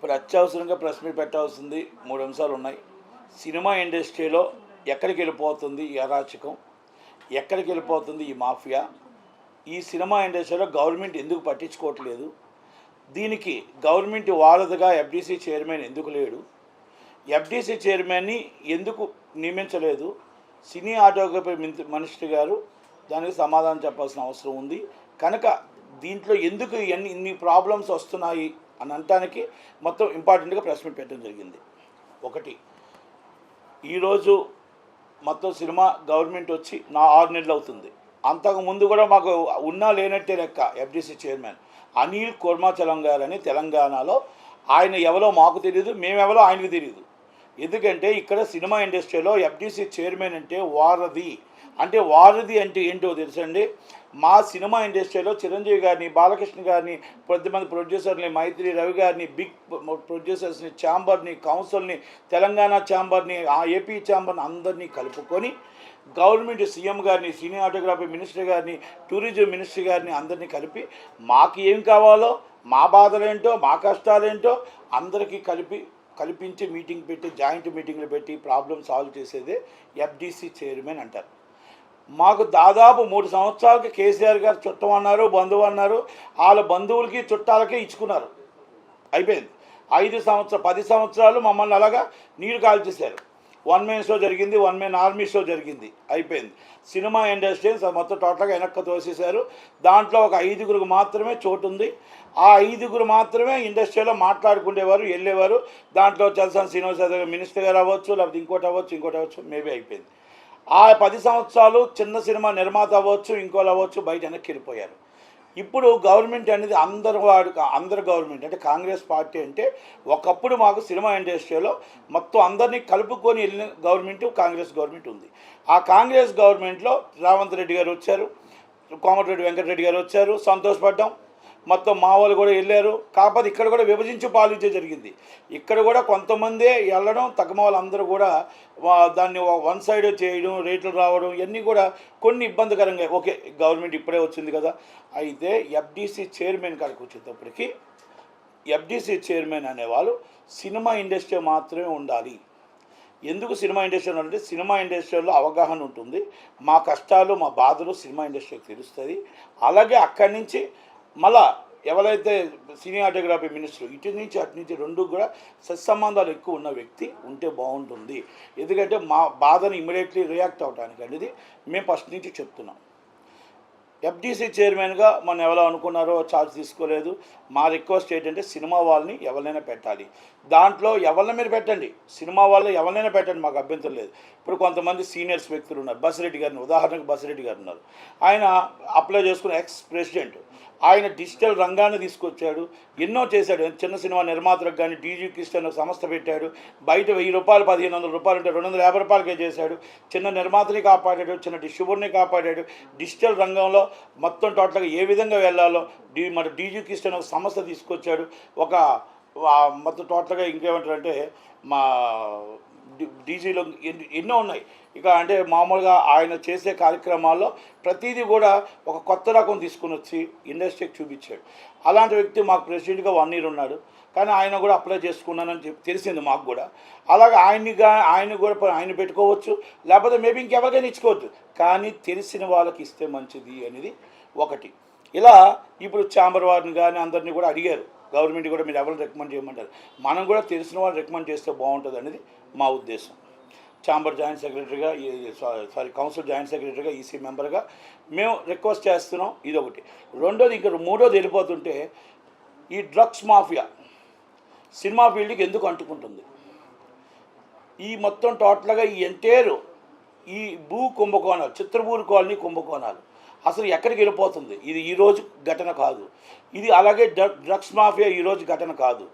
ఇప్పుడు అత్యవసరంగా press meet పెట్టాల్సింది మూడు అంశాలు ఉన్నాయి. సినిమా ఇండస్ట్రీలో ఎక్కడికి వెళ్ళిపోతుంది ఈ అరాచకం? ఎక్కడికి వెళ్ళిపోతుంది ఈ మాఫియా? ఈ సినిమా ఇండస్ట్రీలో గవర్నమెంట్ ఎందుకు పట్టించుకోవట్లేదు? దీనికి గవర్నమెంట్ వారధిగా ఎఫ్డీసీ చైర్మన్ ఎందుకు లేడు? ఎఫ్డీసీ చైర్మన్ని ఎందుకు నియమించలేదు? సినీ ఆటోగ్రఫీ మినిస్టర్ గారు దానికి సమాధానం చెప్పాల్సిన అవసరం ఉంది. కనుక దీంట్లో ఎందుకు ఎన్ని ఇన్ని ప్రాబ్లమ్స్ వస్తున్నాయి? అని అనటానికి మొత్తం ఇంపార్టెంట్గా ప్రెస్ మీట్ పెట్టడం జరిగింది. ఒకటి ఈరోజు మొత్తం సినిమా గవర్నమెంట్ వచ్చి నా ఆరు నెలలు అవుతుంది. అంతకు ముందు కూడా మాకు ఉన్నా లేనట్టే లెక్క ఎఫ్డీసీ చైర్మన్ అనిల్ కుర్మాచలం గారు అని తెలంగాణలో ఆయన ఎవరో మాకు తెలియదు మేమెవరో ఆయనకు తెలియదు ఎందుకంటే ఇక్కడ సినిమా ఇండస్ట్రీలో ఎఫ్డీసీ చైర్మన్ అంటే వారధి. అంటే వారధి అంటే ఏంటో తెలుసండి మా సినిమా ఇండస్ట్రీలో చిరంజీవి గారిని బాలకృష్ణ గారిని కొద్దిమంది ప్రొడ్యూసర్ని మైత్రి రవి గారిని బిగ్ ప్రొడ్యూసర్స్ని ఛాంబర్ని కౌన్సిల్ని తెలంగాణ ఛాంబర్ని ఆ ఏపీ ఛాంబర్ని అందరినీ కలుపుకొని గవర్నమెంట్ సీఎం గారిని సినిమాటోగ్రఫీ మినిస్టర్ గారిని టూరిజం మినిస్టర్ గారిని అందరినీ కలిపి మాకు ఏం కావాలో మా బాధలేంటో మా కష్టాలేంటో అందరికీ కలిపి కల్పించి మీటింగ్ పెట్టి జాయింట్ మీటింగ్లు పెట్టి ప్రాబ్లమ్ సాల్వ్ చేసేదే ఎఫ్డీసీ చైర్మన్ అంటారు. మాకు దాదాపు మూడు సంవత్సరాలకి కేసీఆర్ గారు చుట్టం అన్నారు బంధువు అన్నారు. వాళ్ళ బంధువులకి చుట్టాలకే ఇచ్చుకున్నారు. అయిపోయింది. ఐదు సంవత్సరాలు పది సంవత్సరాలు మమ్మల్ని అలాగా నీరు కాల్చేశారు వన్ మ్యాన్ షో జరిగింది వన్ మ్యాన్ ఆర్మీ షో జరిగింది. అయిపోయింది. సినిమా ఇండస్ట్రీ మొత్తం టోటల్గా వెనక్కి తోసేశారు. దాంట్లో ఒక ఐదుగురికి మాత్రమే చోటు ఉంది ఆ ఐదుగురు మాత్రమే ఇండస్ట్రీలో మాట్లాడుకునేవారు వెళ్ళేవారు. దాంట్లో చలసాని శ్రీనివాస యాదవ్ మినిస్టర్ గారు అవ్వచ్చు లేకపోతే ఇంకోటి అవ్వచ్చు ఇంకోటి అవ్వచ్చు మేబీ అయిపోయింది. ఆ పది సంవత్సరాలు చిన్న సినిమా నిర్మాత అవ్వచ్చు ఇంకోళ్ళు అవ్వచ్చు బయట వెనక్కి వెళ్ళిపోయారు. ఇప్పుడు గవర్నమెంట్ అనేది అందరు వాడు అందరు గవర్నమెంట్ అంటే కాంగ్రెస్ పార్టీ అంటే ఒకప్పుడు మాకు సినిమా ఇండస్ట్రీలో మొత్తం అందరినీ కలుపుకొని వెళ్ళిన గవర్నమెంట్ కాంగ్రెస్ గవర్నమెంట్ ఉంది. ఆ కాంగ్రెస్ గవర్నమెంట్లో రేవంత్ రెడ్డి గారు వచ్చారు కోమటిరెడ్డి వెంకటరెడ్డి గారు వచ్చారు సంతోషపడ్డాం. మొత్తం మా వాళ్ళు కూడా వెళ్ళారు. కాకపోతే ఇక్కడ కూడా విభజించి పాలించే జరిగింది. ఇక్కడ కూడా కొంతమందే వెళ్ళడం తగ్గమ వాళ్ళందరూ కూడా వా- దాన్ని వన్ సైడ్ చేయడం రేట్లు రావడం ఇవన్నీ కూడా కొన్ని ఇబ్బందికరంగా ఓకే గవర్నమెంట్ ఇప్పుడే వచ్చింది కదా. అయితే ఎఫ్డీసీ చైర్మన్ కాడికి వచ్చేటప్పటికి ఎఫ్డీసీ చైర్మన్ అనేవాళ్ళు సినిమా ఇండస్ట్రీ మాత్రమే ఉండాలి. ఎందుకు సినిమా ఇండస్ట్రీ అంటే సినిమా ఇండస్ట్రీలో అవగాహన ఉంటుంది. మా కష్టాలు మా బాధలు సినిమా ఇండస్ట్రీకి తెలుస్తుంది. అలాగే అక్కడి నుంచి మళ్ళా ఎవరైతే సినిమాటోగ్రఫీ మినిస్టర్ ఇటు నుంచి అటు నుంచి రెండు కూడా సత్సంబంధాలు ఎక్కువ ఉన్న వ్యక్తి ఉంటే బాగుంటుంది. ఎందుకంటే మా బాధను ఇమీడియట్లీ రియాక్ట్ అవడానికి అనేది మేము ఫస్ట్ నుంచి చెప్తున్నాం. ఎఫ్డీసీ చైర్మన్గా మనం ఎవరో అనుకున్నారో ఛార్జ్ తీసుకోలేదు. మా రిక్వెస్ట్ ఏంటంటే సినిమా వాళ్ళని ఎవరినైనా పెట్టాలి. దాంట్లో ఎవరిని మీరు పెట్టండి? సినిమా వాళ్ళు ఎవరినైనా పెట్టండి మాకు అభ్యంతరం లేదు. ఇప్పుడు కొంతమంది సీనియర్స్ వ్యక్తులు ఉన్నారు. బసిరెడ్డి గారిని ఉదాహరణకు బసిరెడ్డి గారు ఉన్నారు. ఆయన అప్లై చేసుకున్న ఎక్స్ ప్రెసిడెంట్ ఆయన డిజిటల్ రంగాన్ని తీసుకొచ్చాడు ఎన్నో చేశాడు. చిన్న సినిమా నిర్మాతలకు కానీ డీజీ కిస్టన్ ఒక సంస్థ పెట్టాడు. బయట వెయ్యి రూపాయలు పదిహేను వందల రూపాయలు ఉంటే రెండు వందల యాభై రూపాయలకే చేశాడు. చిన్న నిర్మాతని కాపాడాడు చిన్న డిస్ట్రిబ్యూటర్ని కాపాడాడు. డిజిటల్ రంగంలో మొత్తం టోటల్గా ఏ విధంగా వెళ్ళాలో డీ మన డీజీ కిస్టన్ ఒక సంస్థ తీసుకొచ్చాడు. ఒక మొత్తం టోటల్గా ఇంకేమంటారంటే మా డీజీలో ఎన్నో ఉన్నాయి. ఇక అంటే మామూలుగా ఆయన చేసే కార్యక్రమాల్లో ప్రతిదీ కూడా ఒక కొత్త రకం తీసుకుని వచ్చి ఇండస్ట్రీకి చూపించాడు. అలాంటి వ్యక్తి మాకు ప్రెసిడెంట్గా వన్ ఇయర్ ఉన్నాడు. కానీ ఆయన కూడా అప్లై చేసుకున్నానని చెప్పి తెలిసింది మాకు కూడా. అలాగే ఆయనగా ఆయన కూడా ఆయన పెట్టుకోవచ్చు. లేకపోతే మేబీ ఇంకెవరికైనా ఇచ్చుకోవచ్చు. కానీ తెలిసిన వాళ్ళకి ఇస్తే మంచిది అనేది ఒకటి. ఇలా ఇప్పుడు ఛాంబర్ వారిని కానీ అందరినీ కూడా అడిగారు. గవర్నమెంట్ కూడా మీరు ఎవరిని రికమెండ్ చేయమంటారు? మనం కూడా తెలిసిన వాళ్ళు రికమెండ్ చేస్తే బాగుంటుంది అనేది మా ఉద్దేశం. ఛాంబర్ జాయింట్ సెక్రటరీగా సారీ కౌన్సిల్ జాయింట్ సెక్రటరీగా ఈసీ మెంబర్గా మేము రిక్వెస్ట్ చేస్తున్నాం ఇదొకటి. రెండోది ఇంకా మూడోది వెళ్ళిపోతుంటే ఈ డ్రగ్స్ మాఫియా సినిమా ఫీల్డ్కి ఎందుకు అంటుకుంటుంది? ఈ మొత్తం టోటల్గా ఈ ఎంటైర్ ఈ భూ కుంభకోణాలు చిత్రభూరు కాలనీ కుంభకోణాలు అసలు ఎక్కడికి వెళ్ళిపోతుంది? ఇది ఈరోజు ఘటన కాదు. ఇది అలాగే డ్రగ్ డ్రగ్స్ మాఫియా ఈరోజు ఘటన కాదు.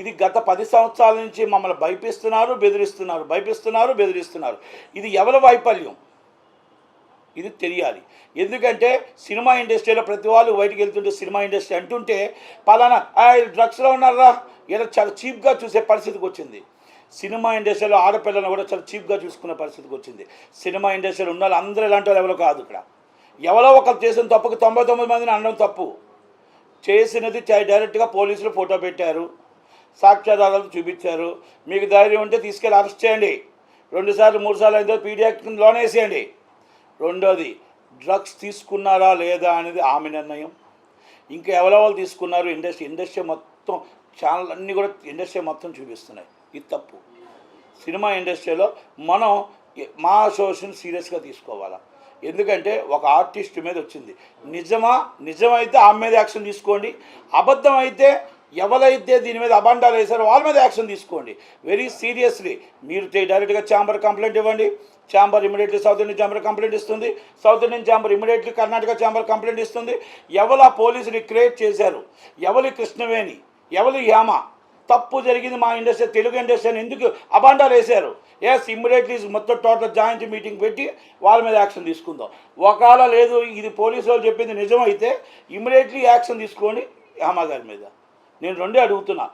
ఇది గత పది సంవత్సరాల నుంచి మమ్మల్ని భయపిస్తున్నారు బెదిరిస్తున్నారు భయపిస్తున్నారు బెదిరిస్తున్నారు. ఇది ఎవరి వైఫల్యం? ఇది తెలియాలి. ఎందుకంటే సినిమా ఇండస్ట్రీలో ప్రతి వాళ్ళు బయటికి వెళ్తుంటే సినిమా ఇండస్ట్రీ అంటుంటే పలానా డ్రగ్స్లో ఉన్నారా ఇలా చాలా చీప్గా చూసే పరిస్థితికి వచ్చింది. సినిమా ఇండస్ట్రీలో ఆడపిల్లలను కూడా చాలా చీప్గా చూసుకునే పరిస్థితికి వచ్చింది. సినిమా ఇండస్ట్రీలో ఉన్న వాళ్ళు అందరూ ఇలాంటి వాళ్ళు ఎవరు కాదు ఇక్కడ. ఎవరో ఒకరు చేసిన తప్పుకి తొంభై తొమ్మిది మందిని అనడం తప్పు. చేసినది డైరెక్ట్గా పోలీసులు ఫోటో పెట్టారు. సాక్ష్యాధారాలు చూపించారు. మీకు ధైర్యం ఉంటే తీసుకెళ్ళి అరెస్ట్ చేయండి. రెండుసార్లు మూడు సార్లు అయితే పీడీ లోన్ వేసేయండి. రెండోది డ్రగ్స్ తీసుకున్నారా లేదా అనేది ఆమె నిర్ణయం. ఇంకా ఎవరెవరు తీసుకున్నారు ఇండస్ట్రీ ఇండస్ట్రీ మొత్తం ఛానల్ అన్నీ కూడా ఇండస్ట్రీ మొత్తం చూపిస్తున్నాయి. ఇది తప్పు. సినిమా ఇండస్ట్రీలో మనం మా అసోసియేషన్ సీరియస్గా తీసుకోవాలా? ఎందుకంటే ఒక ఆర్టిస్ట్ మీద వచ్చింది. నిజమా? నిజమైతే ఆమె మీద యాక్షన్ తీసుకోండి. అబద్ధం అయితే ఎవరైతే దీని మీద అబండాలు వేశారో వాళ్ళ మీద యాక్షన్ తీసుకోండి. వెరీ సీరియస్లీ మీరు డైరెక్ట్గా ఛాంబర్ కంప్లైంట్ ఇవ్వండి. Chamber immediately south Indian chamber complaint ఇస్తుంది. South Indian chamber immediately Karnataka chamber complaint ఇస్తుంది. ఎవరు ఆ పోలీసుని క్రియేట్ చేశారు? ఎవరు కృష్ణవేణి? ఎవరు యామ తప్పు జరిగింది మా ఇండస్ట్రీ తెలుగు ఇండస్ట్రీ అని ఎందుకు అబాండాలు వేశారు? ఎస్ ఇమ్మీడియట్లీ మొత్తం టోటల్ జాయింట్ మీటింగ్ పెట్టి వాళ్ళ మీద యాక్షన్ తీసుకుందాం. ఒకవేళ లేదు ఇది పోలీసు వాళ్ళు చెప్పింది నిజమైతే ఇమ్మీడియట్లీ యాక్షన్ తీసుకోండి యామా గారి మీద. నేను రెండే అడుగుతున్నా.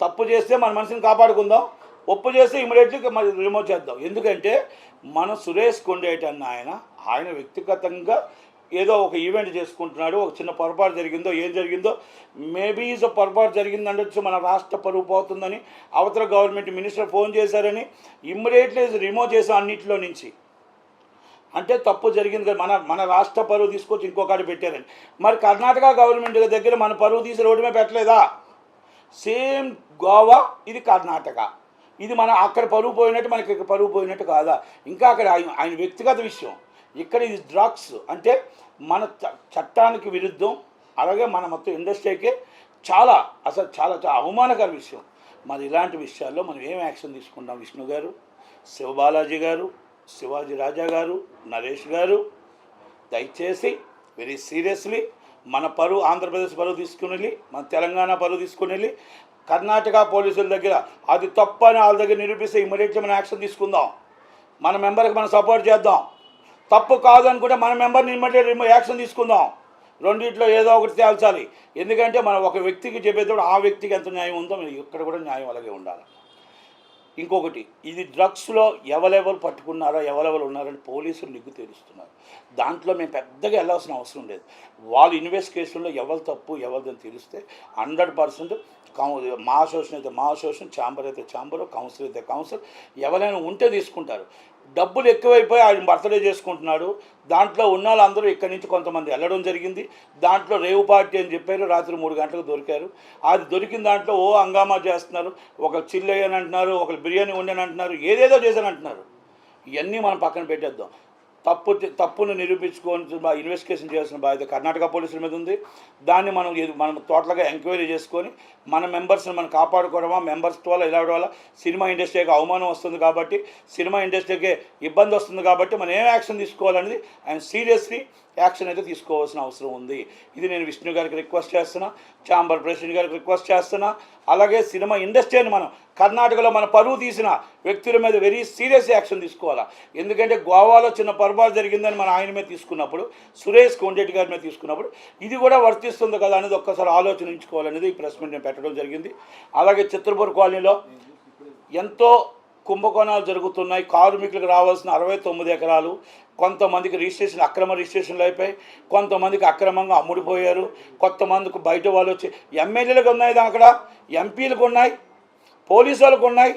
తప్పు చేస్తే మన మనిషిని కాపాడుకుందాం ఒప్పు చేస్తే ఇమ్మీడియట్లీ మరి రిమూవ్ చేద్దాం. ఎందుకంటే మన సురేష్ కొండేటి అన్న ఆయన ఆయన వ్యక్తిగతంగా ఏదో ఒక ఈవెంట్ చేసుకుంటున్నాడు ఒక చిన్న పొరపాటు జరిగిందో ఏం జరిగిందో మేబీ ఈజ్ పొరపాటు జరిగిందండొచ్చు మన రాష్ట్ర పరువు పోతుందని అవతల గవర్నమెంట్ మినిస్టర్ ఫోన్ చేశారని ఇమ్మీడియట్లీ రిమూవ్ చేసాం అన్నింటిలో నుంచి. అంటే తప్పు జరిగింది కదా మన మన రాష్ట్ర పరువు తీసుకొచ్చి ఇంకొకటి పెట్టారని. మరి కర్ణాటక గవర్నమెంట్ దగ్గర మన పరువు తీసి రోడ్డు మీద పెట్టలేదా? సేమ్ గోవా ఇది కర్ణాటక. ఇది మన అక్కడ పరువు పోయినట్టు మనకి ఇక్కడ పరువు పోయినట్టు కాదా? ఇంకా అక్కడ ఆయన ఆయన వ్యక్తిగత విషయం. ఇక్కడ ఇది డ్రగ్స్ అంటే మన చ- చట్టానికి విరుద్ధం అలాగే మన మొత్తం ఇండస్ట్రీకి చాలా అసలు చాలా చాలా అవమానకర విషయం. మరి ఇలాంటి విషయాల్లో మనం ఏం యాక్షన్ తీసుకుంటాం? విష్ణు గారు శివబాలాజీ గారు శివాజీ రాజా గారు నరేష్ గారు దయచేసి వెరీ సీరియస్లీ మన పరువు ఆంధ్రప్రదేశ్ పరువు తీసుకుని వెళ్ళి మన తెలంగాణ పరువు తీసుకుని వెళ్ళి కర్ణాటక పోలీసుల దగ్గర అది తప్పు అని వాళ్ళ దగ్గర నిరూపిస్తే ఇమ్మీడియట్గా మనం యాక్షన్ తీసుకుందాం. మన మెంబర్కి మనం సపోర్ట్ చేద్దాం. తప్పు కాదు అనుకుంటే మన మెంబర్ని ఇమ్మీడియట్ యాక్షన్ తీసుకుందాం. రెండిట్లో ఏదో ఒకటి తేల్చాలి. ఎందుకంటే మనం ఒక వ్యక్తికి చెప్పేటప్పుడు ఆ వ్యక్తికి ఎంత న్యాయం ఉందో మరి ఇక్కడ కూడా న్యాయం అలాగే ఉండాలి. ఇంకొకటి ఇది డ్రగ్స్లో ఎవరెవరు పట్టుకున్నారో ఎవరెవరు ఉన్నారని పోలీసులు నిగ్గు తెలుస్తున్నారు దాంట్లో మేము పెద్దగా వెళ్ళాల్సిన అవసరం లేదు. వాళ్ళు ఇన్వెస్టిగేషన్లో ఎవరు తప్పు ఎవరిదని తెలిస్తే హండ్రెడ్ పర్సెంట్ మా అసోసియేషన్ అయితే మా అసోసియేషన్ ఛాంబర్ అయితే ఛాంబర్ కౌన్సిల్ అయితే కౌన్సిల్ ఎవరైనా ఉంటే తీసుకుంటారు. డబ్బులు ఎక్కువైపోయి ఆయన బర్త్డే చేసుకుంటున్నాడు. దాంట్లో ఉన్న వాళ్ళందరూ ఇక్కడి నుంచి కొంతమంది వెళ్ళడం జరిగింది. దాంట్లో రేవు పార్టీ అని చెప్పారు. రాత్రి మూడు గంటలకు దొరికారు. అది దొరికిన దాంట్లో ఓ హంగామా చేస్తున్నారు. ఒక చిల్లయ్యని అంటున్నారు ఒకరు బిర్యానీ వండని అంటున్నారు. ఏదేదో చేశానంటున్నారు ఇవన్నీ మనం పక్కన పెట్టేద్దాం. తప్పు తప్పును నిరూపించుకొని ఇన్వెస్టిగేషన్ చేయాల్సిన బాధ్యత కర్ణాటక పోలీసుల మీద ఉంది. దాన్ని మనం మనం టోటల్గా ఎంక్వైరీ చేసుకొని మన మెంబర్స్ని మనం కాపాడుకోవడమా మెంబర్స్ వల్ల ఇలా వల్ల సినిమా ఇండస్ట్రీకి అవమానం వస్తుంది కాబట్టి సినిమా ఇండస్ట్రీకి ఇబ్బంది వస్తుంది కాబట్టి మనం ఏం యాక్షన్ తీసుకోవాలనేది ఆయన సీరియస్లీ యాక్షన్ అయితే తీసుకోవాల్సిన అవసరం ఉంది. ఇది నేను విష్ణు గారికి రిక్వెస్ట్ చేస్తున్నా ఛాంబర్ ప్రెసిడెంట్ గారికి రిక్వెస్ట్ చేస్తున్నా. అలాగే సినిమా ఇండస్ట్రీని మనం కర్ణాటకలో మన పరువు తీసిన వ్యక్తుల మీద వెరీ సీరియస్ యాక్షన్ తీసుకోవాలా? ఎందుకంటే గోవాలో చిన్న పొరపాటు జరిగిందని మన ఆయన మీద తీసుకున్నప్పుడు సురేష్ కొండేటి గారి మీద తీసుకున్నప్పుడు ఇది కూడా వర్తిస్తుంది కదా అనేది ఒక్కసారి ఆలోచించుకోవాలనేది ఈ ప్రెస్ మీట్ నేను పెట్టడం జరిగింది. అలాగే చిత్రపూర్ కాలనీలో ఎంతో కుంభకోణాలు జరుగుతున్నాయి. కార్మికులకు రావాల్సిన అరవై తొమ్మిది ఎకరాలు. కొంతమందికి రిజిస్ట్రేషన్ అక్రమ రిజిస్ట్రేషన్లు అయిపోయి కొంతమందికి అక్రమంగా అమ్ముడిపోయారు. కొంతమందికి బయట వాళ్ళు వచ్చి ఎమ్మెల్యేలకు ఉన్నాయి అక్కడ. ఎంపీలకు ఉన్నాయి. పోలీసు వాళ్ళకు ఉన్నాయి.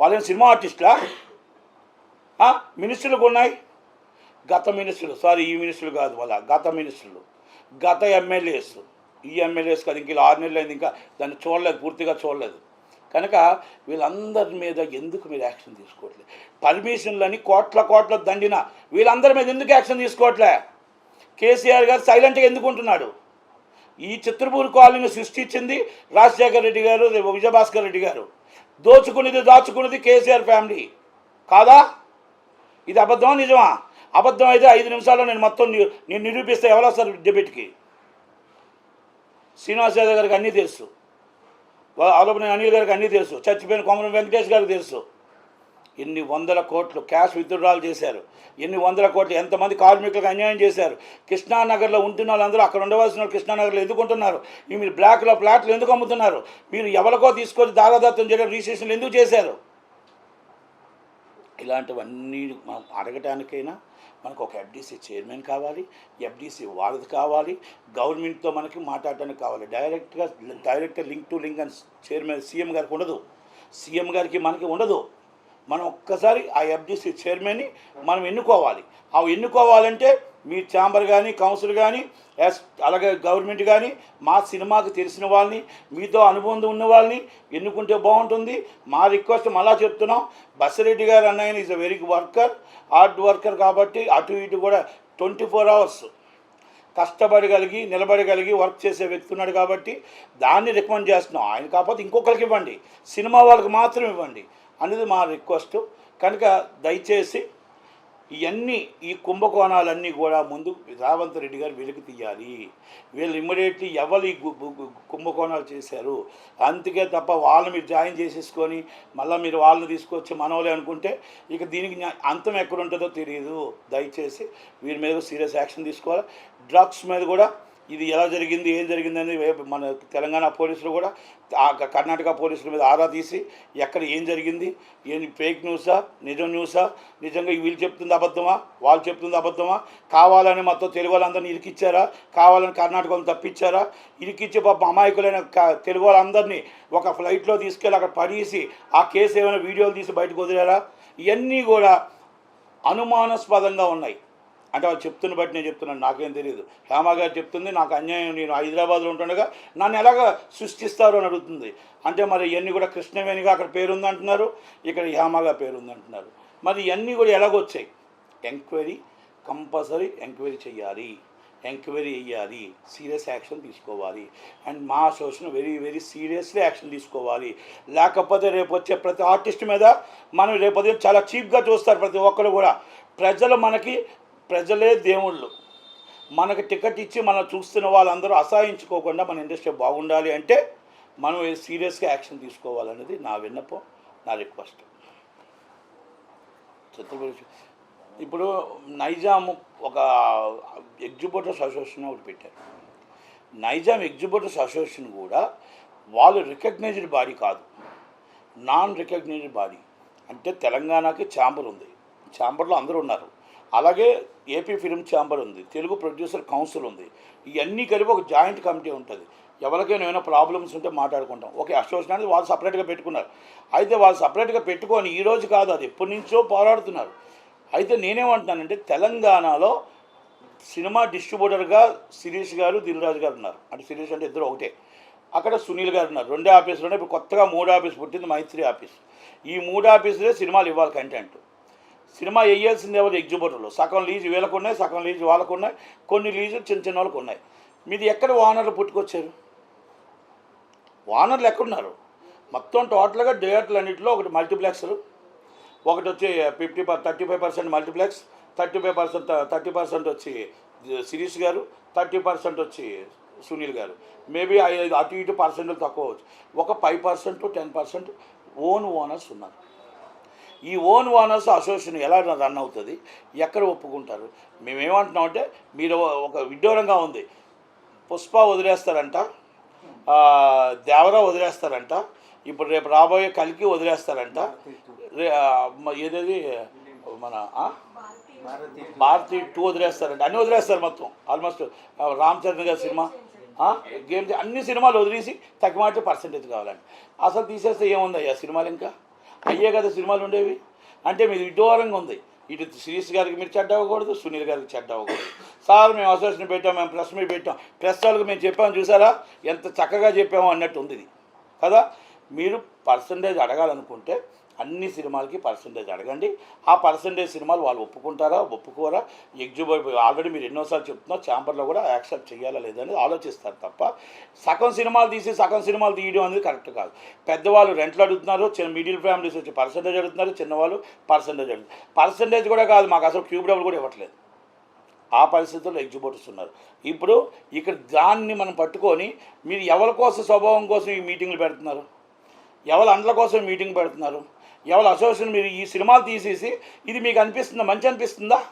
వాళ్ళని సినిమా ఆర్టిస్టులా? మినిస్టర్లకు ఉన్నాయి. గత మినిస్టర్లు సారీ ఈ మినిస్టర్లు కాదు వాళ్ళ గత మినిస్టర్లు. గత ఎమ్మెల్యేస్. ఈ ఎమ్మెల్యేస్ కాదు ఇంక ఇలా ఆరు నెలలు అయింది ఇంకా దాన్ని చూడలేదు పూర్తిగా చూడలేదు. కనుక వీళ్ళందరి మీద ఎందుకు మీరు యాక్షన్ తీసుకోవట్లేదు పర్మిషన్లని కోట్ల కోట్ల దండిన వీళ్ళందరి మీద ఎందుకు యాక్షన్ తీసుకోవట్లే? కేసీఆర్ గారు సైలెంట్గా ఎందుకు ఉంటున్నాడు? ఈ చిత్రపూర్ కాలనీని సృష్టించింది రాజశేఖర రెడ్డి గారు విజయభాస్కర్ రెడ్డి గారు. దోచుకునేది దాచుకునేది కేసీఆర్ ఫ్యామిలీ. కాదా? ఇది అబద్ధమా నిజమా? అబద్ధం అయితే ఐదు నిమిషాల్లో నేను మొత్తం ని- నేను నిరూపిస్తే ఎవరో వస్తారు డెబిట్కి. శ్రీనివాస్ యాదవ్ గారికి అన్నీ తెలుసు. ఆలోపన అనిల్ గారికి అన్నీ తెలుసు. చచ్చిపోయిన కొమరం వెంకటేష్ గారికి తెలుసు. ఎన్ని వందల కోట్లు క్యాష్ విత్డ్రాలు చేశారు. ఎన్ని వందల కోట్లు ఎంతమంది కార్మికులకు అన్యాయం చేశారు. కృష్ణానగర్లో ఉంటున్న వాళ్ళందరూ అక్కడ ఉండవలసిన వాళ్ళు కృష్ణానగర్లో ఎందుకు ఉంటున్నారు? మీరు బ్లాక్లో ఫ్లాట్లు ఎందుకు అమ్ముతున్నారు? మీరు ఎవరికో తీసుకొని దారాదత్తం చేయడం రిజిస్ట్రేషన్లు ఎందుకు చేశారు? ఇలాంటివన్నీ మనం అడగటానికైనా మనకు ఒక ఎఫ్డీసీ చైర్మన్ కావాలి ఎఫ్డీసీ వాళ్ళది కావాలి గవర్నమెంట్తో మనకి మాట్లాడటానికి కావాలి. డైరెక్ట్గా డైరెక్ట్గా లింక్ టు లింక్ అని చైర్మన్ సీఎం గారికి ఉండదు. సీఎం గారికి మనకి ఉండదు. మనం ఒక్కసారి ఆ ఎఫ్డీసీ చైర్మన్ని మనం ఎన్నుకోవాలి. ఆ ఎన్నుకోవాలంటే మీ ఛాంబర్ కానీ కౌన్సిల్ కానీ ఎస్ అలాగే గవర్నమెంట్ కానీ మా సినిమాకి తెలిసిన వాళ్ళని మీతో అనుబంధం ఉన్న వాళ్ళని ఎన్నుకుంటే బాగుంటుంది. మా రిక్వెస్ట్ మళ్ళా చెప్తున్నాం బసరెడ్డి గారు అన్నయ్య is a very worker hard worker కాబట్టి అటు ఇటు కూడా ట్వంటీ ఫోర్ అవర్స్ కష్టపడగలిగి నిలబడగలిగి వర్క్ చేసే వ్యక్తి ఉన్నాడు కాబట్టి దాన్ని రికమెండ్ చేస్తున్నాం. ఆయన కాకపోతే ఇంకొకరికి ఇవ్వండి. సినిమా వాళ్ళకి మాత్రం ఇవ్వండి. అనేది మా రిక్వెస్ట్. కనుక దయచేసి ఇవన్నీ ఈ కుంభకోణాలన్నీ కూడా ముందు రావంత్ రెడ్డి గారు వెలికి తీయాలి. వీళ్ళు ఇమ్మీడియట్లీ ఎవరు ఈ కుంభకోణాలు చేశారు? అందుకే తప్ప వాళ్ళని మీరు జాయిన్ చేసేసుకొని మళ్ళీ మీరు వాళ్ళని తీసుకొచ్చి మనవలే అనుకుంటే ఇక దీనికి అంతం ఎక్కడ ఉంటుందో తెలియదు దయచేసి వీరి మీద సీరియస్ యాక్షన్ తీసుకోవాలి. డ్రగ్స్ మీద కూడా ఇది ఎలా జరిగింది ఏం జరిగింది మన తెలంగాణ పోలీసులు కూడా కర్ణాటక పోలీసుల మీద ఆరా తీసి ఎక్కడ ఏం జరిగింది ఏం ఫేక్ న్యూసా నిజం న్యూసా నిజంగా వీళ్ళు చెప్తుంది అబద్ధమా వాళ్ళు చెప్తుంది అబద్ధమా కావాలని మొత్తం తెలుగు వాళ్ళందరినీ ఇరికిచ్చారా కావాలని కర్ణాటక వాళ్ళని తప్పించారా ఇరికిచ్చి పాప అమాయకులైన తెలుగు వాళ్ళందరినీ ఒక ఫ్లైట్లో తీసుకెళ్ళి అక్కడ పడేసి ఆ కేసు ఏమైనా వీడియోలు తీసి బయటకు వదిలేరా ఇవన్నీ కూడా అనుమానాస్పదంగా ఉన్నాయి. అంటే వాళ్ళు చెప్తున్న బట్టి నేను చెప్తున్నాను నాకేం తెలియదు రామాగారు గారు చెప్తుంది నాకు అన్యాయం నేను హైదరాబాద్లో ఉంటుండగా నన్ను ఎలాగ సృష్టిస్తారు అని అడుగుతుంది. అంటే మరి ఇవన్నీ కూడా కృష్ణవేణిగా అక్కడ పేరుంది అంటున్నారు ఇక్కడ హేమగా పేరుంది అంటున్నారు. మరి ఇవన్నీ కూడా ఎలాగొచ్చాయి ఎంక్వైరీ కంపల్సరీ ఎంక్వైరీ చేయాలి ఎంక్వైరీ చేయాలి సీరియస్ యాక్షన్ తీసుకోవాలి. అండ్ మా association very very seriously action తీసుకోవాలి. లేకపోతే రేపు వచ్చే ప్రతి ఆర్టిస్ట్ మీద మనం రేపు చాలా చీప్గా చూస్తారు ప్రతి ఒక్కరు కూడా. ప్రజలు మనకి ప్రజలే దేవుళ్ళు. మనకు టికెట్ ఇచ్చి మనం చూస్తున్న వాళ్ళందరూ అసహించుకోకుండా మన ఇండస్ట్రీ బాగుండాలి అంటే మనం సీరియస్గా యాక్షన్ తీసుకోవాలనేది నా విన్నపం నా రిక్వెస్ట్. ఛత్రపతి ఇప్పుడు నైజాం ఒక ఎగ్జిబిటర్స్ అసోసియేషన్ ఒకటి పెట్టారు. నైజాం ఎగ్జిబిటర్స్ అసోసియేషన్ కూడా వాళ్ళు రికగ్నైజ్డ్ బాడీ కాదు. Non recognised body. అంటే తెలంగాణకి ఛాంబర్ ఉంది. ఛాంబర్లో అందరూ ఉన్నారు. అలాగే ఏపీ ఫిల్మ్ ఛాంబర్ ఉంది తెలుగు ప్రొడ్యూసర్ కౌన్సిల్ ఉంది. ఇవన్నీ కలిపి ఒక జాయింట్ కమిటీ ఉంటుంది. ఎవరికైనా ఏమైనా ప్రాబ్లమ్స్ ఉంటే మాట్లాడుకుంటాం. ఓకే అసోసియేషన్ అనేది వాళ్ళు సపరేట్గా పెట్టుకున్నారు. అయితే వాళ్ళు సపరేట్గా పెట్టుకొని ఈ రోజు కాదు అది ఎప్పటి నుంచో పోరాడుతున్నారు. అయితే నేనేమంటున్నానంటే తెలంగాణలో సినిమా డిస్ట్రిబ్యూటర్గా శిరీష్ గారు దిల్రాజు గారు ఉన్నారు. అంటే శిరీష్ అంటే ఇద్దరు ఒకటే. అక్కడ సునీల్ గారు ఉన్నారు. రెండే ఆఫీసులోనే ఇప్పుడు కొత్తగా మూడు ఆఫీస్ పుట్టింది మైత్రి ఆఫీస్. ఈ మూడు ఆఫీసులే సినిమాలు ఇవ్వాలి కంటెంట్ సినిమా వేయాల్సింది ఎవరు ఎగ్జిబిటర్లు? సగం లీజు వీళ్ళకు ఉన్నాయి సగం లీజు వాళ్ళకు ఉన్నాయి కొన్ని లీజులు చిన్న చిన్న వాళ్ళకు ఉన్నాయి మీది ఎక్కడ ఓనర్లు పుట్టుకొచ్చారు? ఓనర్లు ఎక్కడున్నారు? మొత్తం టోటల్గా థియేటర్లు అన్నింటిలో ఒకటి మల్టీప్లెక్స్లు ఒకటి వచ్చి fifty thirty five percent multiplex thirty five percent thirty percent వచ్చి సిరీస్ గారు థర్టీ పర్సెంట్ వచ్చి సునీల్ గారు. మేబీ అటు ఇటు పర్సెంట్లు తక్కువ అవచ్చు ఒక five percent ten percent own owners ఉన్నారు. ఈ ఓన్ ఓనర్స్ అసోసియేషన్ ఎలా రన్ అవుతుంది? ఎక్కడ ఒప్పుకుంటారు? మేమేమంటున్నామంటే మీరు ఒక విడ్డూరంగా ఉంది. పుష్ప వదిలేస్తారంట. దేవరా వదిలేస్తారంట. ఇప్పుడు రేపు రాబోయే కలికి వదిలేస్తారంట. రే ఏదేది? మన భారతి టూ వదిలేస్తారంట. అన్నీ వదిలేస్తారు మొత్తం. ఆల్మోస్ట్ రామచంద్ర గారి సినిమా గేమ్ అన్ని సినిమాలు వదిలేసి తగ్గిమాటి పర్సంటేజ్ కావాలండి అసలు తీసేస్తే ఏముంది అయ్యా సినిమాలు ఇంకా? అయ్యే కదా సినిమాలు ఉండేవి? అంటే మీది విడ్డూరంగా ఉంది. ఇటు శిరీష్ గారికి మీరు చెడ్డ అవ్వకూడదు సునీల్ గారికి చెడ్డ అవ్వకూడదు. సార్ మేము అసోసియేషన్ పెట్టాం మేము ప్రెస్ మీట్ పెట్టాం. ప్రెస్ వాళ్ళకి మేము చెప్పాము చూసారా? ఎంత చక్కగా చెప్పాము అన్నట్టు ఉంది ఇది. కదా? మీరు పర్సంటేజ్ అడగాలనుకుంటే అన్ని సినిమాలకి పర్సంటేజ్ అడగండి. ఆ పర్సంటేజ్ సినిమాలు వాళ్ళు ఒప్పుకుంటారా ఒప్పుకోరా? ఎగ్జిబిట్ ఆల్రెడీ మీరు ఎన్నోసార్లు చెప్తున్నారు ఛాంబర్లో కూడా యాక్సెప్ట్ చేయాలా లేదని ఆలోచిస్తారు తప్ప సగం సినిమాలు తీసి సగం సినిమాలు తీయడం అనేది కరెక్ట్ కాదు. పెద్దవాళ్ళు రెంట్లు అడుగుతున్నారు చిన్న మిడిల్ ఫ్యామిలీస్ వచ్చి పర్సంటేజ్ అడుగుతున్నారు చిన్నవాళ్ళు పర్సంటేజ్ అడుగుతున్నారు పర్సంటేజ్ కూడా కాదు మాకు అసలు క్యూబ్ డబ్బులు కూడా ఇవ్వట్లేదు. ఆ పరిస్థితుల్లో ఎగ్జిబిటర్స్ ఉన్నారు. ఇప్పుడు ఇక్కడ దాన్ని మనం పట్టుకొని మీరు ఎవరి కోసం స్వభావం కోసం ఈ మీటింగ్లు పెడుతున్నారు? ఎవరి అండ్ల కోసం మీటింగ్ పెడుతున్నారు? ఎవరు అసోసియేషన్ మీరు ఈ సినిమాలు తీసేసి ఇది మీకు అనిపిస్తుందా? మంచి అనిపిస్తుందా?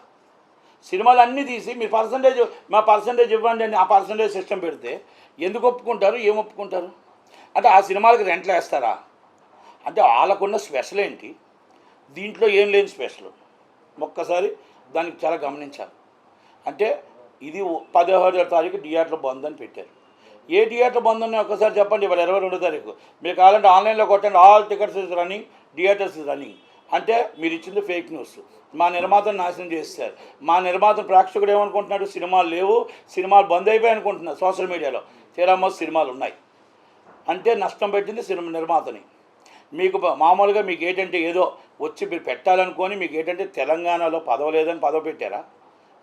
సినిమాలు అన్నీ తీసి మీరు పర్సంటేజ్ మా పర్సంటేజ్ ఇవ్వండి అని ఆ పర్సంటేజ్ సిస్టమ్ పెడితే ఎందుకు ఒప్పుకుంటారు? ఏం ఒప్పుకుంటారు? అంటే ఆ సినిమాలకి రెంట్లు వేస్తారా? అంటే వాళ్ళకున్న స్పెషల్ ఏంటి? దీంట్లో ఏం లేని స్పెషల్ ఒక్కసారి దానికి చాలా గమనించాలి. అంటే ఇది పదహారో తారీఖు థియేటర్ బంద్ అని పెట్టారు. ఏ థియేటర్ బంద్ ఉన్నాయి ఒక్కసారి చెప్పండి ఇవాళ ఇరవై రెండో తారీఖు. మీరు కావాలంటే ఆన్లైన్లో కొట్టండి. All tickets running theatres running. అంటే మీరు ఇచ్చింది ఫేక్ న్యూస్. మా నిర్మాతను నాశనం చేస్తారు మా నిర్మాత ప్రేక్షకుడు ఏమనుకుంటున్నాడు? సినిమాలు లేవు. సినిమాలు బంద్ అయిపోయి అనుకుంటున్నారు సోషల్ మీడియాలో. తీరామో సినిమాలు ఉన్నాయి. అంటే నష్టం పెట్టింది సినిమా నిర్మాతని. మీకు మామూలుగా మీకు ఏంటంటే ఏదో వచ్చి మీరు పెట్టాలనుకొని మీకు ఏంటంటే తెలంగాణలో పదవ లేదని పదవ పెట్టారా?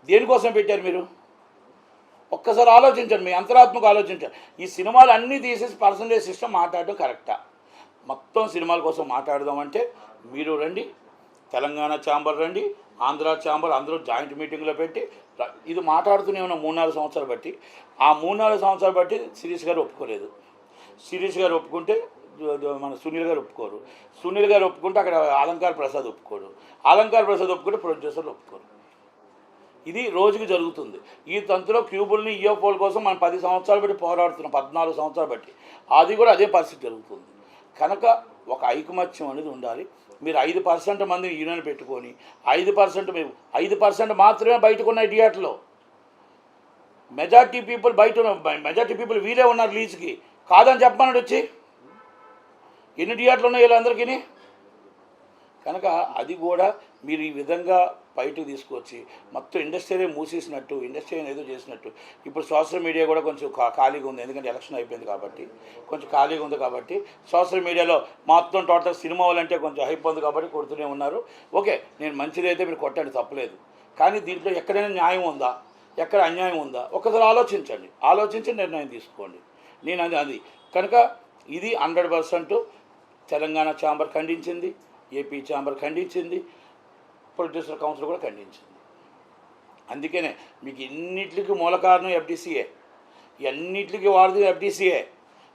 దేనికోసం పెట్టారు మీరు? ఒక్కసారి ఆలోచించండి. మీ అంతరాత్మకు ఆలోచించండి. ఈ సినిమాలు అన్నీ తీసేసి పర్సంటేజ్ సిస్టమ్ మాట్లాడడం కరెక్టా? మొత్తం సినిమాల కోసం మాట్లాడదామంటే మీరు రండి తెలంగాణ ఛాంబర్ రండి ఆంధ్ర ఛాంబర్ అందరూ జాయింట్ మీటింగ్లో పెట్టి ఇది మాట్లాడుతూనే ఉన్న మూడు నాలుగు సంవత్సరాలు బట్టి. ఆ మూడు నాలుగు సంవత్సరాలు బట్టి శిరీష్ గారు ఒప్పుకోలేదు. శిరీష్ గారు ఒప్పుకుంటే మన సునీల్ గారు ఒప్పుకోరు. సునీల్ గారు ఒప్పుకుంటే అక్కడ అలంకార్ ప్రసాద్ ఒప్పుకోడు. అలంకార్ ప్రసాద్ ఒప్పుకుంటే ప్రొడ్యూసర్లు ఒప్పుకోరు. ఇది రోజుకి జరుగుతుంది. ఈ తంతులో క్యూబుల్ని ఇయోపోల్ కోసం మనం పది సంవత్సరాలు బట్టి పోరాడుతున్నాం పద్నాలుగు సంవత్సరాలు బట్టి. అది కూడా అదే పరిస్థితి జరుగుతుంది. కనుక ఒక ఐకమత్యం అనేది ఉండాలి. మీరు ఐదు పర్సెంట్ మందిని యూనియన్ పెట్టుకొని ఐదు పర్సెంట్ మేము ఐదు పర్సెంట్ మాత్రమే బయటకు ఉన్నాయి థియేటర్లో మెజార్టీ పీపుల్ బయట మెజార్టీ పీపుల్ వీలే ఉన్నారు లీజ్కి. కాదని చెప్పమన్నాడు వచ్చి? ఎన్ని థియేటర్లు ఉన్నాయి వీళ్ళందరికీ కనుక అది కూడా మీరు ఈ విధంగా బయటికి తీసుకొచ్చి మొత్తం ఇండస్ట్రీనే మూసేసినట్టు ఇండస్ట్రీ ఏదో చేసినట్టు. ఇప్పుడు సోషల్ మీడియా కూడా కొంచెం ఖా- ఖాళీగా ఉంది. ఎందుకంటే ఎలక్షన్ అయిపోయింది కాబట్టి కొంచెం ఖాళీగా ఉంది కాబట్టి సోషల్ మీడియాలో మొత్తం టోటల్ సినిమా వాళ్ళంటే కొంచెం హైప్ ఉంది కాబట్టి కొడుతూనే ఉన్నారు. ఓకే నేను మంచిదైతే మీరు కొట్టండి తప్పలేదు. కానీ దీంట్లో ఎక్కడైనా న్యాయం ఉందా? ఎక్కడ అన్యాయం ఉందా? ఒకసారి ఆలోచించండి. ఆలోచించి నిర్ణయం తీసుకోండి. నేను అది అది. కనుక ఇది హండ్రెడ్ పర్సెంట్ తెలంగాణ ఛాంబర్ ఖండించింది ఏపీ ఛాంబర్ ఖండించింది. ప్రొడ్యూసర్ కౌన్సిల్ కూడా ఖండించింది. అందుకనే మీకు ఇన్నిటికి మూల కారణం ఎఫ్డీసీఏ ఇవన్నిటికి వాడదు ఎఫ్డీసీఏ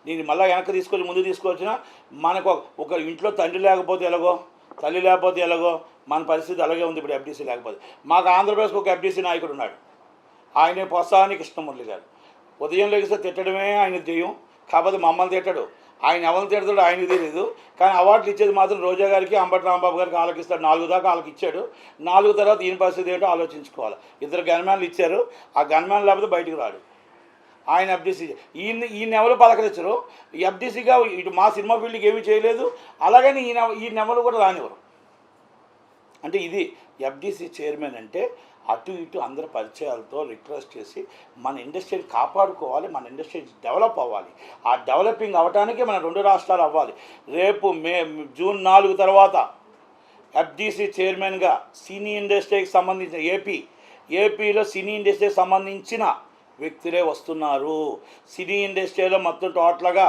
నేను మళ్ళీ వెనక్కి తీసుకొచ్చి ముందు తీసుకొచ్చినా మనకు ఒక- ఒక ఇంట్లో తండ్రి లేకపోతే ఎలాగో తల్లి లేకపోతే ఎలాగో మన పరిస్థితి అలాగే ఉంది ఇప్పుడు ఎఫ్డీసీ లేకపోతే. మాకు ఆంధ్రప్రదేశ్కి ఒక ఎఫ్డీసీ నాయకుడు ఉన్నాడు. ఆయనే పొసాని కృష్ణమురళి గారు. ఉదయం లెగిస్తే తిట్టడమే ఆయన ధ్యేయం కాకపోతే మమ్మల్ని తిట్టడు. ఆయన ఎవరిని తిడతాడు ఆయనకు తెలియదు కానీ అవార్డులు ఇచ్చేది మాత్రం రోజా గారికి అంబటి రాంబాబు గారికి ఆలోకిస్తాడు. నాలుగు దాకా వాళ్ళకి ఇచ్చాడు నాలుగు తర్వాత ఈయన పరిస్థితి ఏంటో ఆలోచించుకోవాలి. ఇద్దరు గన్మ్యాన్లు ఇచ్చారు. ఆ గన్మ్యాన్ లేకపోతే బయటికి రాడు. ఆయన ఎఫ్డీసీ ఈయన ఈయన ఎవరు పలకరించరు? ఎఫ్డీసీగా ఇటు మా సినిమా ఫీల్డ్కి ఏమీ చేయలేదు. అలాగని ఈయన ఈయన ఎవరు కూడా రానివ్వరు. అంటే ఇది ఎఫ్డీసీ చైర్మన్ అంటే అటు ఇటు అందరి పరిచయాలతో రిక్వెస్ట్ చేసి మన ఇండస్ట్రీని కాపాడుకోవాలి మన ఇండస్ట్రీ డెవలప్ అవ్వాలి. ఆ డెవలపింగ్ అవ్వటానికి మన రెండు రాష్ట్రాలు అవ్వాలి. రేపు మే జూన్ నాలుగు తర్వాత ఎఫ్డీసీ చైర్మన్గా సినీ ఇండస్ట్రీకి సంబంధించిన ఏపీ ఏపీలో సినీ ఇండస్ట్రీకి సంబంధించిన వ్యక్తులే వస్తున్నారు. సినీ ఇండస్ట్రీలో మొత్తం టోటల్గా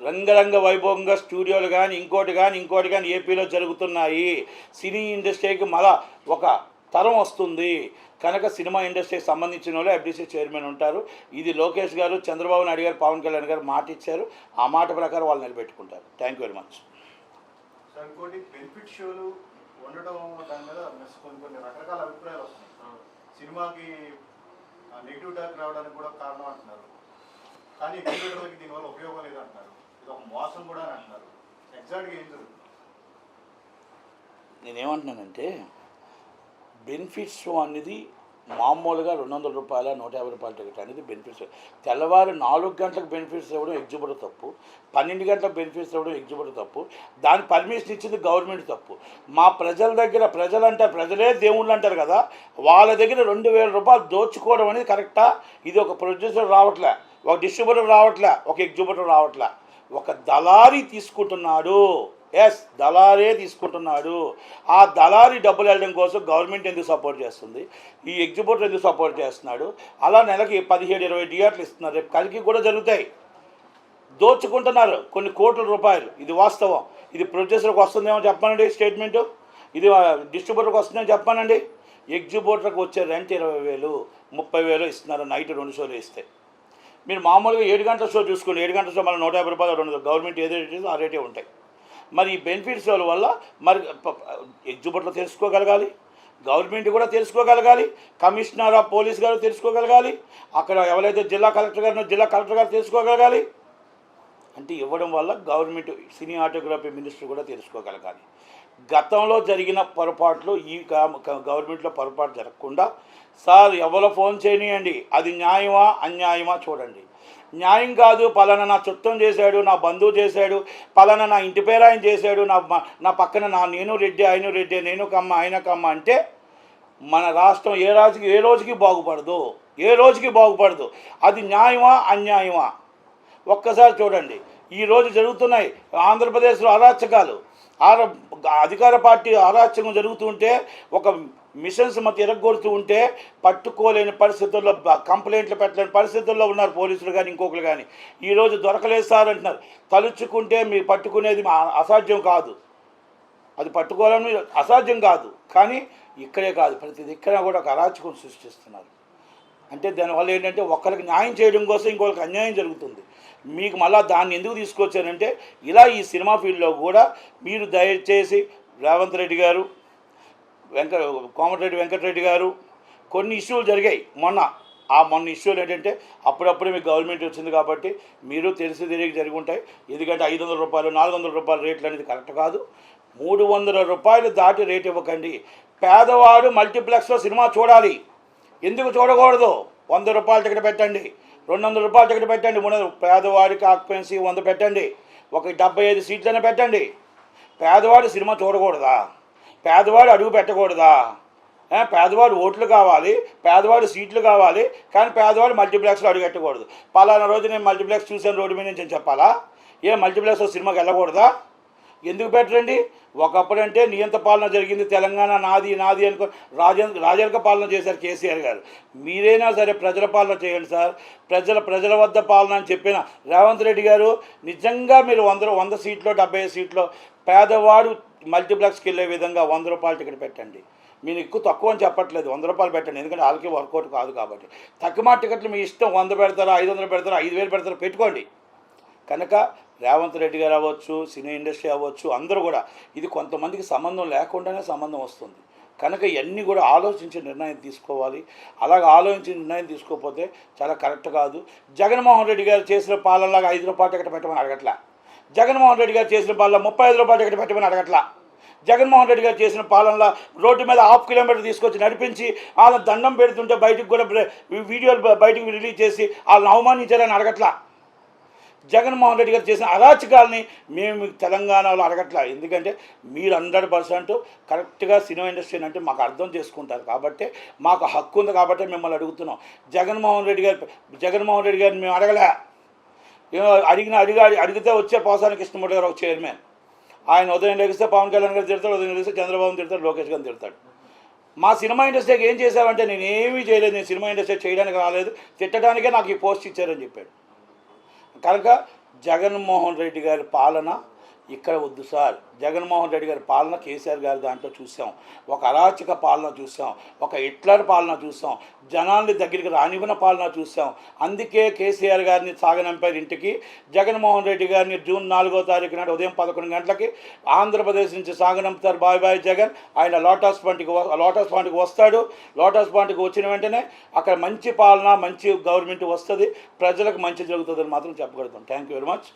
రంగరంగ వైభవంగా స్టూడియోలు కానీ ఇంకోటి కానీ ఇంకోటి కానీ ఏపీలో జరుగుతున్నాయి. సినీ ఇండస్ట్రీకి మళ్ళా ఒక తరం వస్తుంది. కనుక సినిమా ఇండస్ట్రీకి సంబంధించిన వాళ్ళు ఎఫ్డీసీ చైర్మన్ ఉంటారు. ఇది లోకేష్ గారు చంద్రబాబు నాయుడు గారు పవన్ కళ్యాణ్ గారు మాట ఇచ్చారు ఆ మాట ప్రకారం వాళ్ళు నిలబెట్టుకుంటారు. Thank you very much benefit షోలు ఉండడం దాని మీద మెస్ కొన్ని కొన్ని రకరకాల అభిప్రాయాలు వస్తున్నాయి. సినిమాకి నెగిటివ్ టాక్ రావడానికి కూడా కారణం అంటున్నారు. కానీ ఎగ్జిబిటర్లకి దీనివల్ల ఉపయోగం లేదు అంటున్నారు ఇది ఒక మోసం కూడా అని అంటున్నారు. ఎగ్జాక్ట్గా ఏం జరుగుతుంది? నేనేమంటున్నానంటే బెనిఫిట్ షో అనేది మామూలుగా రెండు వందల రూపాయల నూట యాభై రూపాయల టికెట్ అనేది బెనిఫిట్స్. తెల్లవారు నాలుగు గంటలకు బెనిఫిట్స్ ఇవ్వడం ఎగ్జిబిటర్ తప్పు. పన్నెండు గంటలకు బెనిఫిట్స్ ఇవ్వడం ఎగ్జిబిటర్ తప్పు. దాని పర్మిషన్ ఇచ్చింది గవర్నమెంట్ తప్పు. మా ప్రజల దగ్గర ప్రజలంటే ప్రజలే దేవుళ్ళు అంటారు కదా వాళ్ళ దగ్గర రెండు వేల రూపాయలు దోచుకోవడం అనేది కరెక్టా? ఇది ఒక ప్రొడ్యూసర్ రావట్లే ఒక డిస్ట్రిబ్యూటర్ రావట్లే ఒక ఎగ్జిబ్యూటర్ రావట్లే. ఒక దళారీ తీసుకుంటున్నాడు. ఎస్ దళారే తీసుకుంటున్నాడు. ఆ దళారి డబ్బులు వెళ్ళడం కోసం గవర్నమెంట్ ఎందుకు సపోర్ట్ చేస్తుంది? ఈ ఎగ్జిబోటర్ ఎందుకు సపోర్ట్ చేస్తున్నాడు? అలా నెలకి పదిహేడు ఇరవై థియేటర్లు ఇస్తున్నారు. రేపు కలికి కూడా జరుగుతాయి. దోచుకుంటున్నారు కొన్ని కోట్ల రూపాయలు. ఇది వాస్తవం. ఇది ప్రొడ్యూసర్కి వస్తుందేమో చెప్పానండి స్టేట్మెంటు. ఇది డిస్ట్రిబ్యూటర్కి వస్తుందేమో చెప్పానండి. ఎగ్జిబోటర్కి వచ్చే రెంట్ ఇరవై వేలు ముప్పై వేలు ఇస్తున్నారు. నైట్ రెండు షోలు ఇస్తే మీరు మామూలుగా ఏడు గంటల షో చూసుకోండి. ఏడు గంటల షో మళ్ళీ నూట యాభై రూపాయలు రెండు గవర్నమెంట్ ఏదో రేట్ ఆ రేటే ఉంటాయి. మరి ఈ బెనిఫిట్స్ వల్ల? మరి ఎగ్జిబిటర్లు తెలుసుకోగలగాలి గవర్నమెంట్ కూడా తెలుసుకోగలగాలి కమిషనర్ ఆఫ్ పోలీస్ గారు తెలుసుకోగలగాలి అక్కడ ఎవరైతే జిల్లా కలెక్టర్ గారు జిల్లా కలెక్టర్ గారు తెలుసుకోగలగాలి. అంటే ఇవ్వడం వల్ల గవర్నమెంట్ సినీ ఆటోగ్రఫీ మినిస్టర్ కూడా తెలుసుకోగలగాలి. గతంలో జరిగిన పొరపాట్లు ఈ గవర్నమెంట్లో పొరపాటు జరగకుండా సార్ ఎవరో ఫోన్ చేయనియండి అది న్యాయమా అన్యాయమా చూడండి. న్యాయం కాదు. పలానా నా చుట్టం చేశాడు నా బంధువు చేశాడు పలానా నా ఇంటి పేరు ఆయన చేశాడు నా నా పక్కన నా నేను రెడ్డి ఆయన రెడ్డి నేను కమ్మ ఆయన కమ్మ అంటే మన రాష్ట్రం ఏ రాజుకి ఏ రోజుకి బాగుపడదు. ఏ రోజుకి బాగుపడదు. అది న్యాయమా అన్యాయమా? ఒక్కసారి చూడండి. ఈ రోజు జరుగుతున్నాయి ఆంధ్రప్రదేశ్లో అరాచకాలు. ఆ అధికార పార్టీ అరాచకం జరుగుతుంటే ఒక మిషన్స్ మాకు ఎరగొడుతూ ఉంటే పట్టుకోలేని పరిస్థితుల్లో కంప్లైంట్లు పెట్టలేని పరిస్థితుల్లో ఉన్నారు పోలీసులు కానీ ఇంకొకరు కానీ ఈరోజు దొరకలేదు సార్ అంటున్నారు. తలుచుకుంటే మీరు పట్టుకునేది మా అసాధ్యం కాదు. అది పట్టుకోవాలని అసాధ్యం కాదు. కానీ ఇక్కడే కాదు. ప్రతి దిక్కన కూడా ఒక అరాచకం సృష్టిస్తున్నారు. అంటే దానివల్ల ఏంటంటే ఒకరికి న్యాయం చేయడం కోసం ఇంకొకరికి అన్యాయం జరుగుతుంది. మీకు మళ్ళీ దాన్ని ఎందుకు తీసుకొచ్చారంటే ఇలా ఈ సినిమా ఫీల్డ్లో కూడా మీరు దయచేసి రేవంత్ రెడ్డి గారు వెంక కోమటిరెడ్డి వెంకటరెడ్డి గారు కొన్ని ఇష్యూలు జరిగాయి మొన్న. ఆ మొన్న ఇష్యూలు ఏంటంటే అప్పుడప్పుడే మీకు గవర్నమెంట్ వచ్చింది కాబట్టి మీరు తెలిసి తెలియక జరిగి ఉంటాయి. ఎందుకంటే ఐదు వందల రూపాయలు నాలుగు వందల రూపాయల రేట్లు అనేది కరెక్ట్ కాదు. మూడు వందల రూపాయలు దాటి రేట్ ఇవ్వకండి. పేదవాడు మల్టీప్లెక్స్లో సినిమా చూడాలి. ఎందుకు చూడకూడదు? వంద రూపాయలు టికెట్ పెట్టండి. రెండు వందల రూపాయలు టికెట్ పెట్టండి. మూడు పేదవాడికి ఆక్యుపెన్సీ వంద పెట్టండి. ఒక డెబ్బై ఐదు సీట్లనే పెట్టండి. పేదవాడు సినిమా చూడకూడదా? పేదవాడు అడుగు పెట్టకూడదా? పేదవాడు ఓట్లు కావాలి పేదవాడు సీట్లు కావాలి కానీ పేదవాడు మల్టీప్లెక్స్లో అడుగు పెట్టకూడదు. పలానా రోజు నేను మల్టీప్లెక్స్ చూసాను రోడ్డు మీద నుంచి చెప్పాలా? ఏ మల్టీప్లెక్స్లో సినిమాకి వెళ్ళకూడదా? ఎందుకు పెట్టరండి? ఒకప్పుడు అంటే నియంత పాలన జరిగింది తెలంగాణ నాది నాది అనుకో రాజేంద్ర రాజరిక పాలన చేశారు కేసీఆర్ గారు. మీరైనా సరే ప్రజల పాలన చేయండి సార్. ప్రజల ప్రజల వద్ద పాలన అని చెప్పిన రేవంత్ రెడ్డి గారు నిజంగా మీరు వంద వంద సీట్లో డెబ్బై సీట్లో పేదవాడు మల్టీప్లెక్స్కి వెళ్ళే విధంగా వంద రూపాయలు టికెట్ పెట్టండి. మీరు ఎక్కువ తక్కువ అని చెప్పట్లేదు వంద రూపాయలు పెట్టండి. ఎందుకంటే వాళ్ళకి వర్కౌట్ కాదు కాబట్టి. తక్కువ టికెట్లు మీ ఇష్టం వంద పెడతారా ఐదు వందలు పెడతారా ఐదు వేలు పెడతారా పెట్టుకోండి. కనుక రేవంత్ రెడ్డి గారు అవ్వచ్చు సినీ ఇండస్ట్రీ అవ్వచ్చు అందరూ కూడా ఇది కొంతమందికి సంబంధం లేకుండానే సంబంధం వస్తుంది. కనుక ఇవన్నీ కూడా ఆలోచించి నిర్ణయం తీసుకోవాలి. అలాగ ఆలోచించి నిర్ణయం తీసుకోకపోతే చాలా కరెక్ట్ కాదు. జగన్మోహన్ రెడ్డి గారు చేసిన పాలనలాగా ఐదు రూపాయలు టికెట్ పెట్టమని అడగట్లా? జగన్మోహన్ రెడ్డి గారు చేసిన పాలన ముప్పై ఐదు రూపాయలు టికెట్ పెట్టమని అడగట్లా. జగన్మోహన్ రెడ్డి గారు చేసిన పాలనలో రోడ్డు మీద హాఫ్ కిలోమీటర్ తీసుకొచ్చి నడిపించి వాళ్ళ దండం పెడుతుంటే బయటకు కూడా వీడియోలు బయటకు రిలీజ్ చేసి వాళ్ళని అవమానించారని అడగట్లా. జగన్మోహన్ రెడ్డి గారు చేసిన అరాచకాలని మేము తెలంగాణలో అడగట్లా. ఎందుకంటే మీరు హండ్రెడ్ పర్సెంట్ కరెక్ట్గా సినిమా ఇండస్ట్రీ అంటే మాకు అర్థం చేసుకుంటారు కాబట్టి మాకు హక్కు ఉంది కాబట్టి మిమ్మల్ని అడుగుతున్నాం. జగన్మోహన్ రెడ్డి గారు జగన్మోహన్ రెడ్డి గారిని మేము అడగలే. అడిగిన అడిగా అడిగితే వచ్చే పోసానికి కృష్ణమూర్తి గారు ఒక చైర్మన్. ఆయన ఉదయం లెగిస్తే పవన్ కళ్యాణ్ గారు తిడతాడు ఉదయం లెగిస్తే చంద్రబాబు తిడతాడు లోకేష్ గారు తిడతాడు. మా సినిమా ఇండస్ట్రీకి ఏం చేశావంటే నేను ఏమీ చేయలేదు నేను సినిమా ఇండస్ట్రీ చేయడానికి రాలేదు తిట్టడానికే నాకు ఈ పోస్ట్ ఇచ్చారని చెప్పాడు. కనుక జగన్మోహన్ రెడ్డి గారి పాలన ఇక్కడ వద్దు సార్. జగన్మోహన్ రెడ్డి గారి పాలన కేసీఆర్ గారి దాంట్లో చూసాం. ఒక అరాచక పాలన చూసాం. ఒక హిట్లర్ పాలన చూసాం. జనాల్ని దగ్గరికి రానివ్వన పాలన చూసాం. అందుకే కేసీఆర్ గారిని సాగనంపారు ఇంటికి జగన్మోహన్ రెడ్డి గారిని జూన్ నాలుగో తారీఖు నాడు ఉదయం పదకొండు గంటలకి ఆంధ్రప్రదేశ్ నుంచి సాగనంపుతారు బాయ్ బాయ్ జగన్. ఆయన లోటస్ పాయింట్కి లోటస్ పాయింట్కి వస్తాడు. లోటస్ పాయింట్కి వచ్చిన వెంటనే అక్కడ మంచి పాలన మంచి గవర్నమెంట్ వస్తుంది. ప్రజలకు మంచి జరుగుతుందని మాత్రం చెప్పగలుగుతాం. Thank you very much.